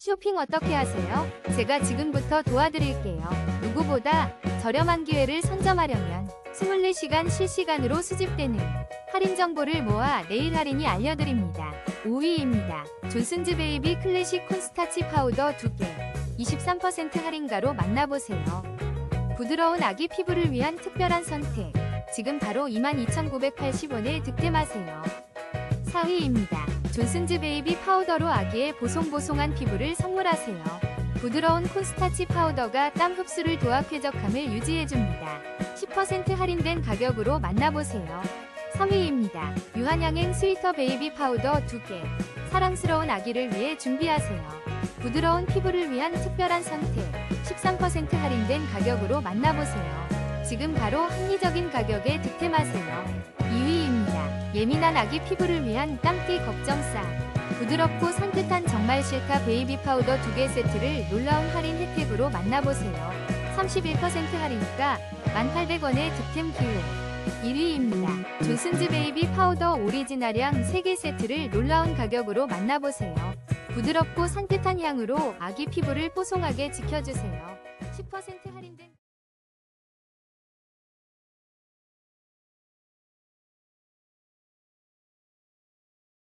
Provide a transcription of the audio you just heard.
쇼핑 어떻게 하세요? 제가 지금부터 도와드릴게요. 누구보다 저렴한 기회를 선점하려면 24시간 실시간으로 수집되는 할인 정보를 모아 내일 할인이 알려드립니다. 5위입니다. 존슨즈 베이비 클래식 콘스타치 파우더 2개 23% 할인가로 만나보세요. 부드러운 아기 피부를 위한 특별한 선택. 지금 바로 22,980원에 득템하세요. 4위입니다. 존슨즈 베이비 파우더로 아기의 보송보송한 피부를 선물하세요. 부드러운 콘스타치 파우더가 땀 흡수를 도와 쾌적함을 유지해줍니다. 10% 할인된 가격으로 만나보세요. 3위입니다. 유한양행 스위터 베이비 파우더 2개. 사랑스러운 아기를 위해 준비하세요. 부드러운 피부를 위한 특별한 선택. 13% 할인된 가격으로 만나보세요. 지금 바로 합리적인 가격에 득템하세요. 2위입니다. 예민한 아기 피부를 위한 땀띠 걱정쌈. 부드럽고 산뜻한 정말 실카 베이비 파우더 2개 세트를 놀라운 할인 혜택으로 만나보세요. 31% 할인가 1,800원의 득템 기회. 1위입니다. 존슨즈 베이비 파우더 오리지널향 3개 세트를 놀라운 가격으로 만나보세요. 부드럽고 산뜻한 향으로 아기 피부를 뽀송하게 지켜주세요. 10% 할인된